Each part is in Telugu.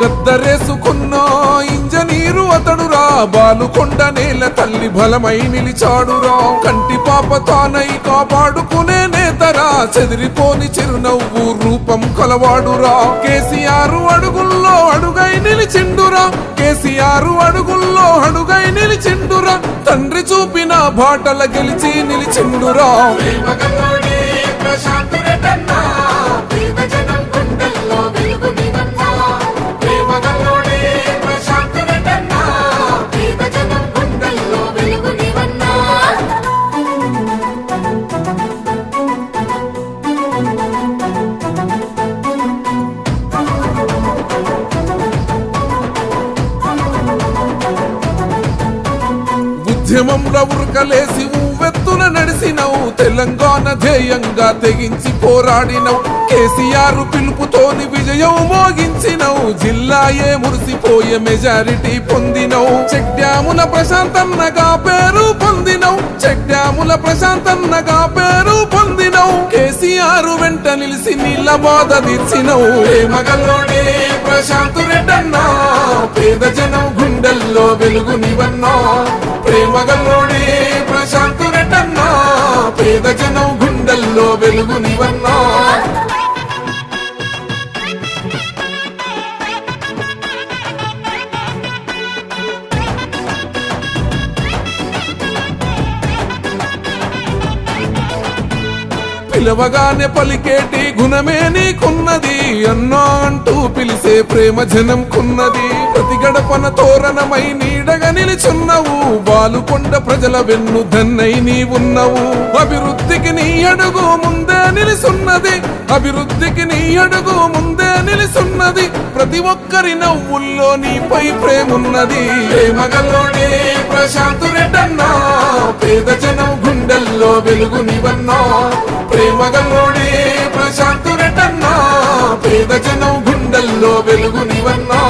కద్దరేసుకున్నా. అతడురా బాలుకొండ నేల తల్లి బలమై నిలిచాడురా కంటి పాప తానై కాపాడుకునే నేతరా చెదిరిపోని చిరునవ్వు రూపం కలవాడురా కేసీఆర్ అడుగుల్లో అడుగై నిలిచిండురా కేసీఆర్ అడుగుల్లో అడుగై నిలిచిండురా తండ్రి చూపిన బాటల గెలిచి నిలిచిండురా ఉద్యమంలో ఉరకలేసి ఉవ్వెత్తున నడిసినవు. తెలంగాణ ధ్యేయంగా తెగించి పోరాడినవు. కేసీఆర్ పిలుపుతోని విజయం మోగించినవు. జిల్లాయే మురిసిపోయే మెజారిటీ పొందినవు. చెక్ డ్యాముల ప్రశాంతన్నగా పేరు పొందినవు. చెక్ డ్యాముల ప్రశాంతన్నగా పేరు పొందినవు. కేసీఆర్ వెంట నిలిసి నీళ్ళ బాధ తీర్చినవు. ప్రేమగల్లోనే ప్రశాంత్ రెడ్డన్నా పేద జనం గుండెల్లో వెలుగునివన్నా నీవన్నా ప్రేమగల్లోనే ప్రశాంత్ పేద జనం గుండెల్లో వెలుగునివన్నా. పిలవగానే పలికేటి గుణమే నీకున్నది అన్నా అంటూ పిలిసే ప్రేమ జనం కున్నది ప్రతి గడపన తోరణమై నీ నిలిచున్నవు. బాలుకొండ ప్రజల వెన్ను దన్నై నీవున్నవు అభివృద్ధికి నీ అడుగు ముందే నిలుసున్నది. అభివృద్ధికి నీ అడుగు ముందే నిలుసున్నది. ప్రతి ఒక్కరి నవ్వుల్లో నీపై ప్రేమున్నది. ప్రేమగల్లోనే ప్రశాంత్ పేద జనం గుండెల్లో వెలుగునివన్నా. ప్రేమగల్లోనే ప్రశాంతురెడ్డన్నా పేద జనం గుండెల్లో వెలుగునివన్నా.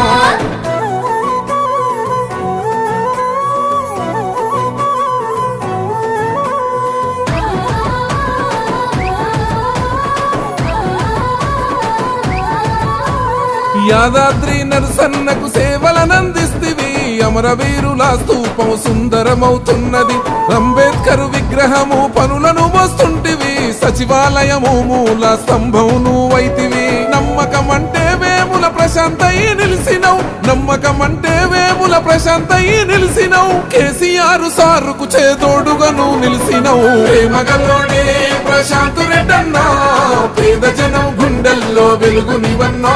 యాదాద్రి నరసన్నకు సేవలనందిస్తివి. అమరవీరుల స్తూపం సుందరమవుతున్నది. అంబేద్కర్ విగ్రహము పనులను మోస్తుంటివి. సచివాలయము మూల స్తంభం నువ్వైతివి నమ్మకం అంటే వేముల ప్రశాంతయి నిలిసినవు. నమ్మకం అంటే వేముల ప్రశాంతయి నిలిసినవు. కేసీఆర్ సారుకు చేదోడుగా నువ్వు నిలిసినవు. ప్రేమగలోనే ప్రశాంతు రెడ్డన్నా పేద జనం గుండెల్లో వెలుగునివన్నా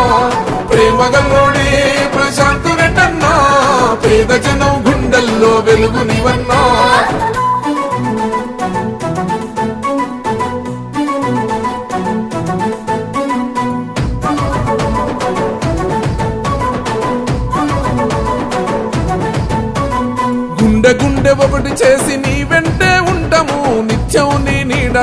నీవన్నా ప్రేమగల్లోనే పేద జనం గుండెల్లో వెలుగునివన్నా. గుండె గుండె ఒకటి చేసి నీ వెంటే ఉంటాము నిత్యం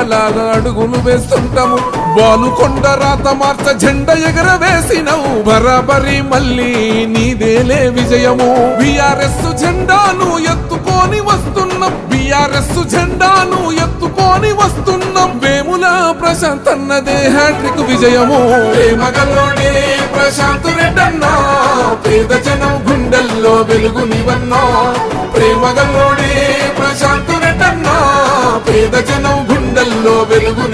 నీ అడుగులు వేస్తుంటాము. బాలుకొండ రాత మార్చ జెండ ఎగర వేసినవు బరాబరి మళ్ళీ నీదేలే విజయము. బిఆర్ఎస్ జెండాను ఎత్తుకొని వస్తున్నాం. బిఆర్ఎస్ జెండాను ఎత్తుకొని వస్తున్నాం. వేముల ప్రశాంత్ అన్నదే హ్యాట్రిక్ విజయము. ప్రేమగల్లోనే ప్రశాంత్ రెడ్డన్నా పేద జనం గుండెల్లో వెలుగునివన్నా ప్రేమగల్లోనే పేద జనం గుండెల్లో వెలుగు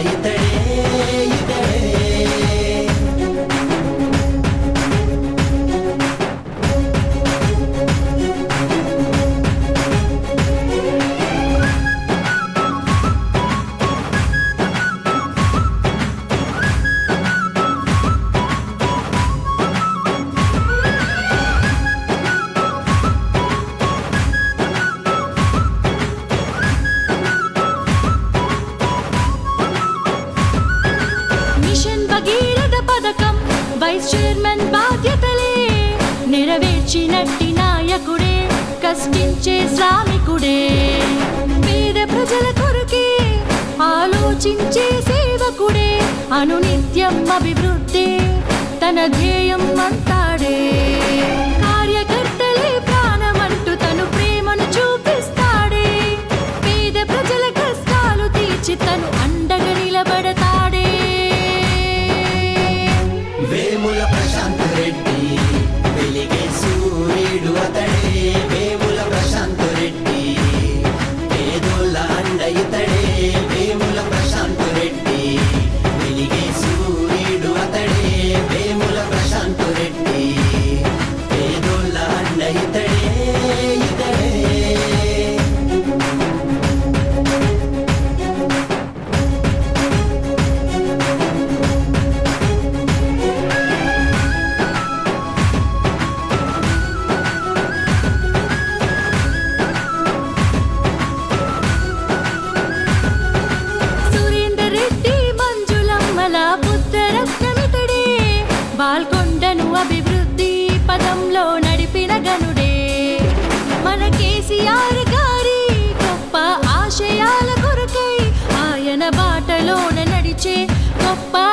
ahí te ధ్యేయం గొప్ప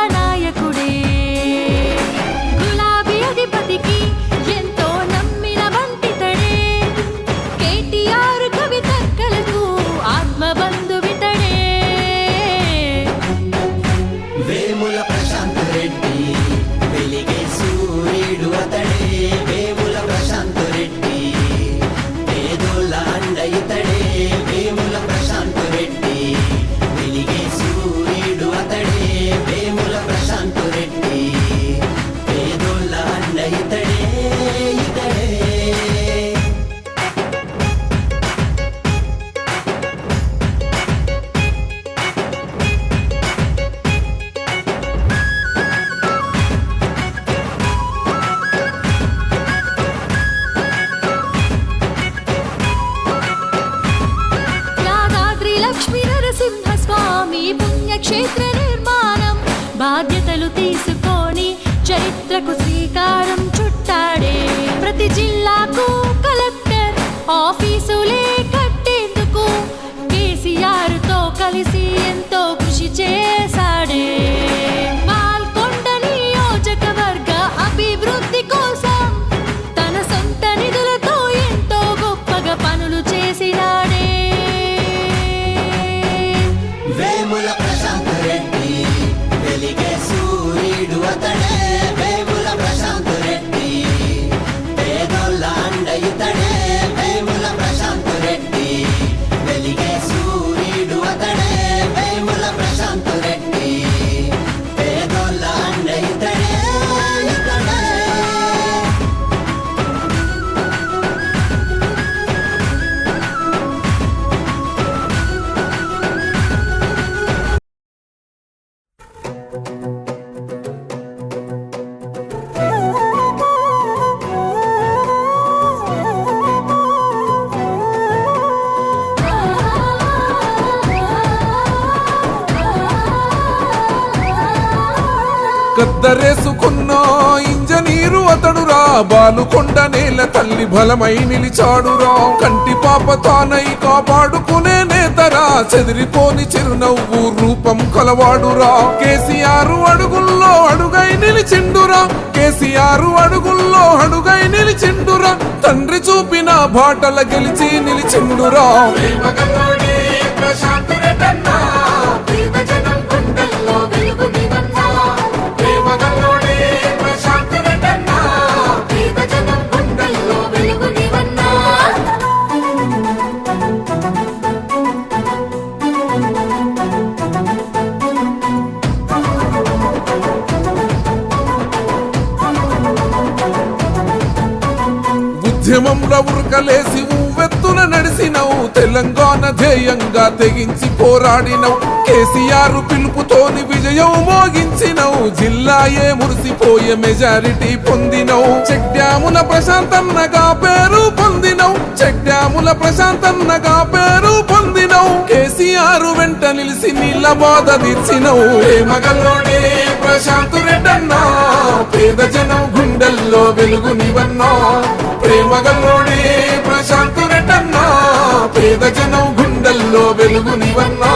గద్దరేసుకున్న ఇంజనీరు అతడురా. బాలుకొండ నేల తల్లి బలమై నిలిచాడురా. కంటి పాప తానై కాపాడుకునే నేతరా. చెదిరిపోని చిరునవ్వు రూపం కొలవాడురా. కేసీఆర్ అడుగుల్లో అడుగై నిలిచిండురా. కేసీఆర్ అడుగుల్లో అడుగై నిలిచిండురా. తండ్రి చూపిన బాటల గెలిచి నిలిచిండురా. ప్రశాంతి ఉద్యమంలో ఉరకలేసి ఊవెత్తున నడిసినవు తెలంగాణ ధ్యేయంగా తెగించి పోరాడినవు. కేసీఆర్ పిలుపుతోని విజయం మోగించినవు జిల్లాయే మురిసిపోయే మెజారిటీ పొందినవు. చెక్ డ్యాముల ప్రశాంతన్నగా పేరు పొందినవు చెక్ డ్యాముల ప్రశాంతన్నగా పేరు పొందినవు. కేసీఆర్ వెంట నిలిసి నీళ్ళ బాధ తీర్చినవు. మగల్లోనే ప్రశాంత్ రెడ్డన్నా పేద జనం గుండెల్లో వెలుగునివన్నా ప్రేమగల్లోనే ప్రశాంత్ పేద జనం గుండెల్లో వెలుగునివన్నా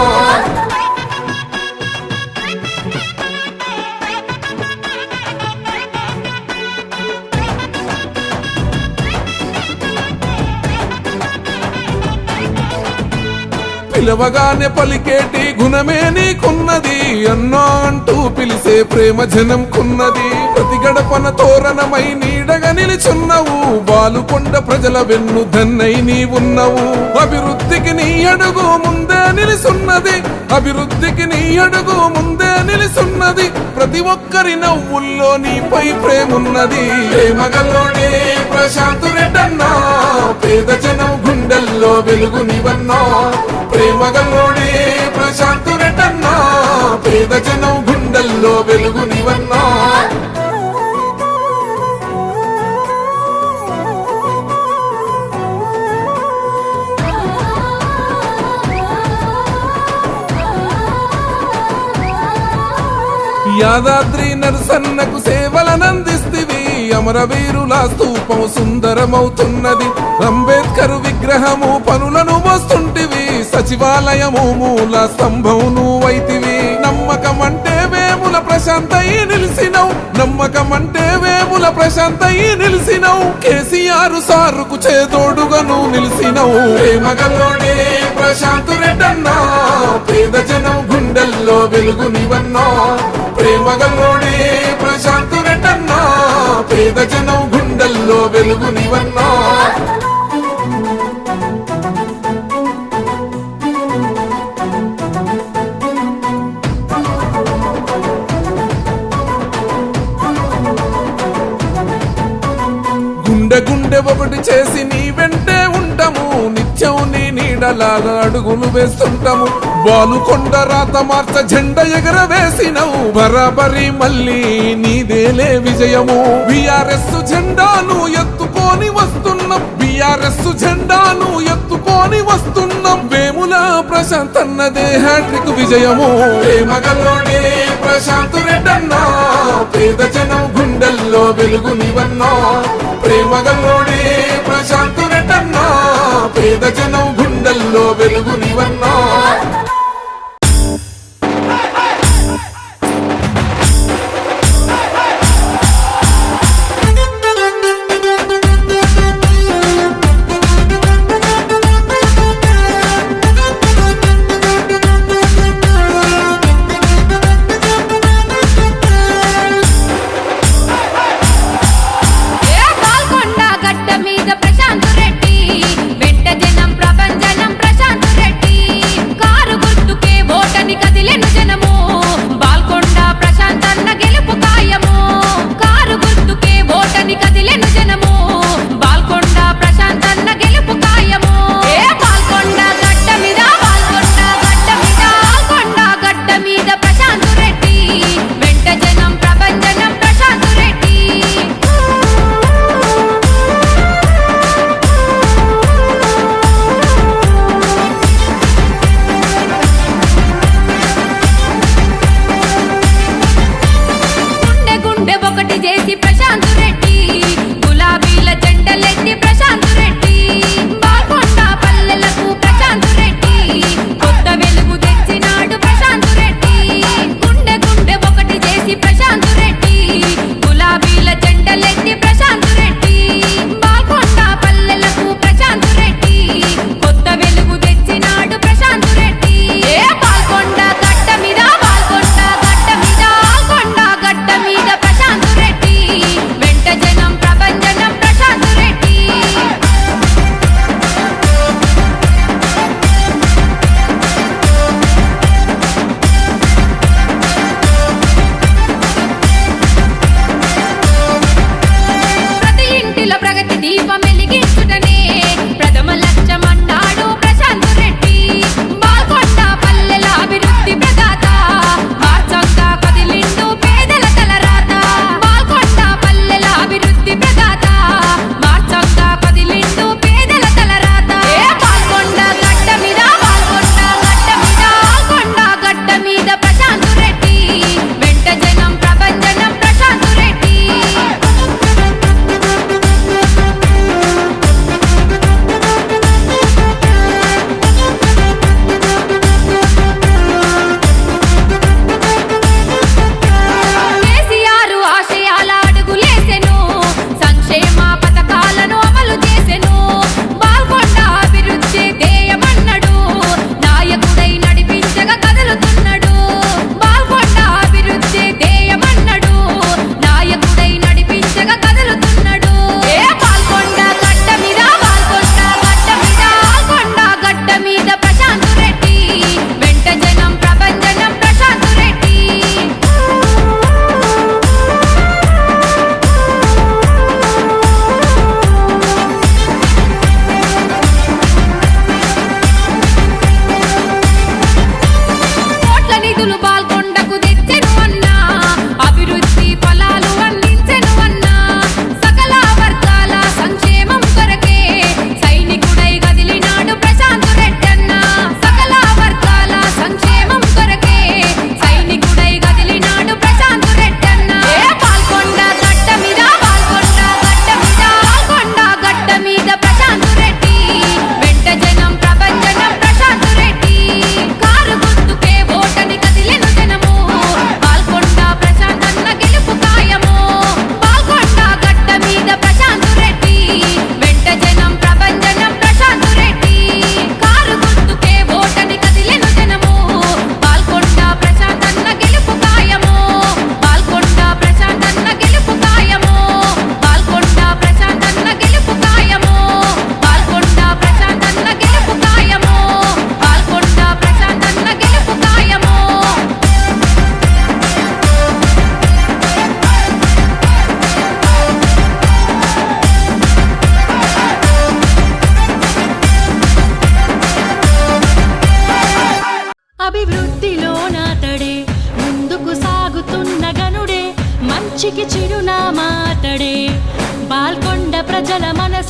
పిలవగానే పలికేటి గుణమే నీకున్న. ఉన్నది అన్నా అంటూ పిలిసే ప్రేమ జనం కున్నది. ప్రతి గడపన తోరణమై నీడగా నిలుచున్నవు. బాలుకొండ ప్రజల వెన్ను దన్నై నీవున్నవు. అభివృద్ధికి నీ అడుగు ముందే నిలుసున్నది. అభివృద్ధికి నీ అడుగు ముందే నిలుసున్నది. ప్రతి ఒక్కరి నవ్వుల్లో నీపై ప్రేమున్నది. ప్రేమగల్లోనే ప్రశాంత్ రెడ్డన్నా. పేద జనం గుండెల్లో వెలుగు నీవన్నా. ప్రేమగల్లోనే ప్రశాంత్ రెడ్డి పేద జనం గుండెల్లో వెలుగునివన్నా యాదాద్రి నరసన్నకు సేవలనందిస్తివి. అమరవీరుల స్తూపం సుందరమవుతున్నది. అంబేద్కర్ విగ్రహము పనులను మోస్తుంటివి. సచివాలయము మూల స్తంభం నువ్వైతివి నమ్మకం అంటే వేముల ప్రశాంతయి నిలిసినవు. నమ్మకం అంటే వేముల ప్రశాంతయి నిలిసినవు. కేసీఆర్ సారుకు చేదోడుగా నువ్వు నిలిసినవు. ప్రేమగలోనే ప్రశాంత్ రెడ్డన్నా పేద జనం గుండెల్లో వెలుగునివన్నా. ప్రేమగలోనే ప్రశాంత్ రెడ్డన్నా పేద జనం గుండెల్లో వెలుగునివన్నా. గుండె ఒకటి చేసి నీ వెంటే ఉంటాము. నిత్యం నీ నీడలాగా అడుగులు వేస్తుంటాము. బాలుకొండ రాత మార్చ జెండ ఎగర వేసినవు బరాబరి మళ్ళీ నీదేలే విజయము. విఆర్ఎస్ జెండాను ఎత్తు ఎత్తుకొని వస్తున్నాం. బిఆర్ఎస్ జెండాను ఎత్తుకొని వస్తున్నాం. వేముల ప్రశాంత్ అన్నదే హ్యాట్రిక్ విజయము. ప్రేమగల్లోనే ప్రశాంత్ రెడ్డన్న పేద జనం గుండెల్లో వెలుగునివన్నా ప్రేమగల్లోనే ప్రశాంత్ రెడ్డన్న పేద జనం గుండెల్లో వెలుగునివన్నా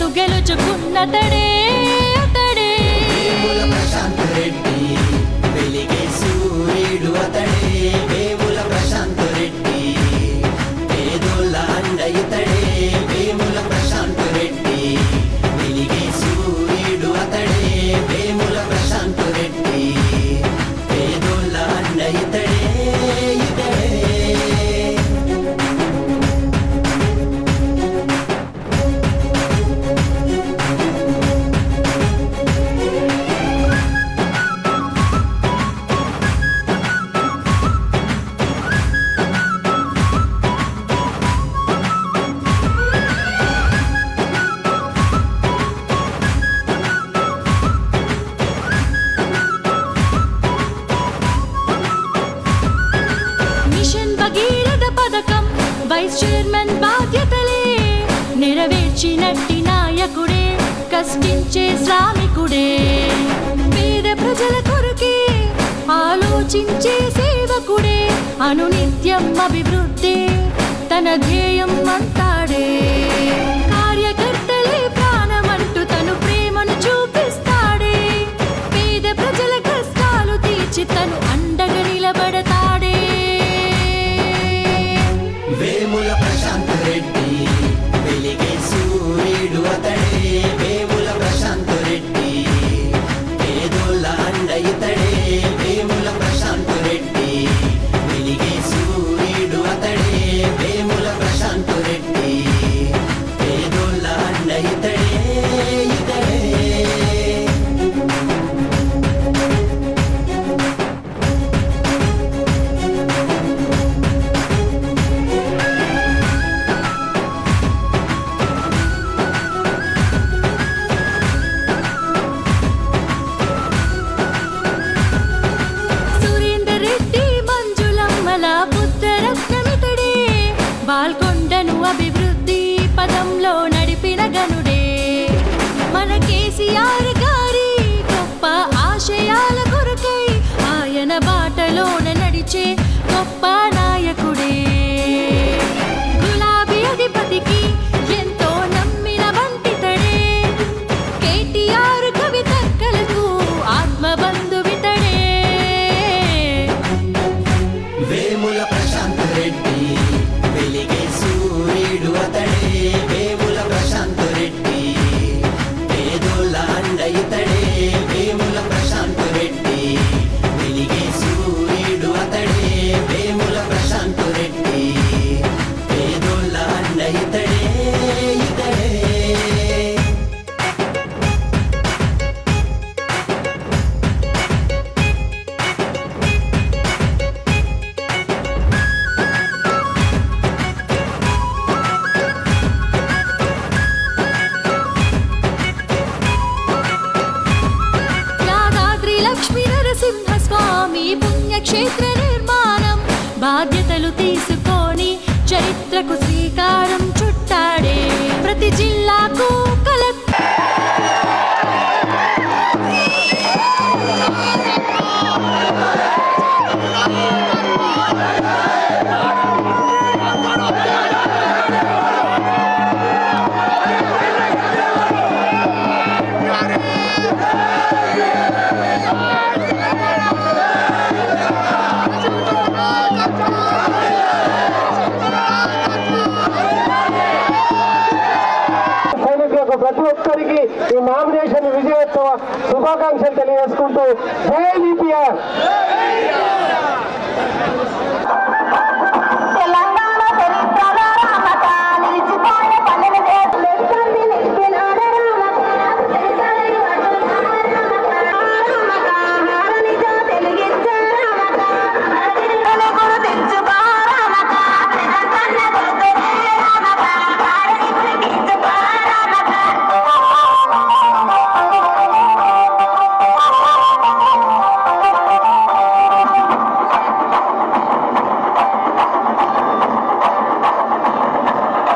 గెలుచుకున్నతడే అభివృద్ధి తన ధ్యేయం అభివృద్ధి పదంలో నడిపిన గనుడే. మన కేసీఆర్ గారి గొప్ప ఆశయాల కొరకై ఆయన బాటలోన నడిచే గొప్ప నాయకుడే. గులాబీ అధిపతికి ভয়